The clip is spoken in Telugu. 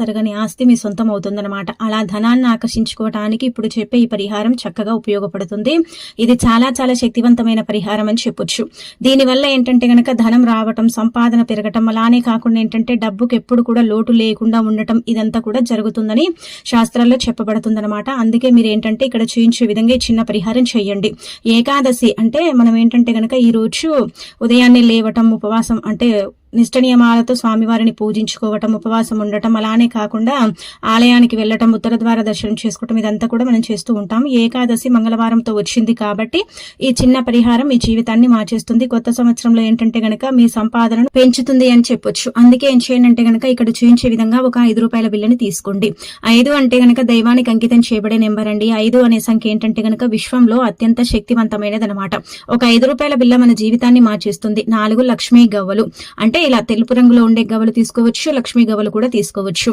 తరగని ఆస్తి మీ సొంతం అవుతుందన్నమాట అలా ధనాన్ని ఆకర్షించుకోవటానికి ఇప్పుడు చెప్పే ఈ పరిహారం చక్కగా ఉపయోగపడుతుంది. ఇది చాలా చాలా శక్తివంతమైన పరిహారం అని చెప్పొచ్చు. దీనివల్ల ఏంటంటే గనక ధనం రావటం సంపాదన పెరగటం అలానే కాకుండా ఏంటంటే డబ్బుకి ఎప్పుడు కూడా లోటు లేకుండా ఉండటం ఇదంతా కూడా జరుగుతుందని శాస్త్రాల్లో చెప్పబడుతుందన్నమాట. అందుకే మీరు ఏంటంటే ఇక్కడ చూయించే విధంగా ఈ చిన్న పరిహారం చేయండి. ఏకాదశి అంటే మనం ఏంటంటే గనక ఈ రోజు ఉదయాన్నే లేవటం ఉపవాసం అంటే నిష్ట నియమాలతో స్వామివారిని పూజించుకోవటం ఉపవాసం ఉండటం అలానే కాకుండా ఆలయానికి వెళ్ళటం ఉత్తర ద్వార దర్శనం చేసుకోవటం ఇదంతా కూడా మనం చేస్తూ ఉంటాం. ఏకాదశి మంగళవారంతో వచ్చింది కాబట్టి ఈ చిన్న పరిహారం మీ జీవితాన్ని మార్చేస్తుంది. కొత్త సంవత్సరంలో ఏంటంటే గనక మీ సంపాదనను పెంచుతుంది అని చెప్పొచ్చు. అందుకే ఏం చేయండి అంటే గనక ఇక్కడ చూపించే విధంగా ఒక ఐదు రూపాయల బిల్లుని తీసుకోండి. ఐదు అంటే గనక దైవానికి అంకితం చేయబడే నెంబర్ అండి. ఐదు అనే సంఖ్య ఏంటంటే గనక విశ్వంలో అత్యంత శక్తివంతమైనది అనమాట ఒక ఐదు రూపాయల బిల్ల మన జీవితాన్ని మార్చేస్తుంది. నాలుగు లక్ష్మీ గవ్వలు. అంటే ఇలా తెలుపు రంగులో ఉండే గవలు తీసుకోవచ్చు లక్ష్మీ గవలు కూడా తీసుకోవచ్చు.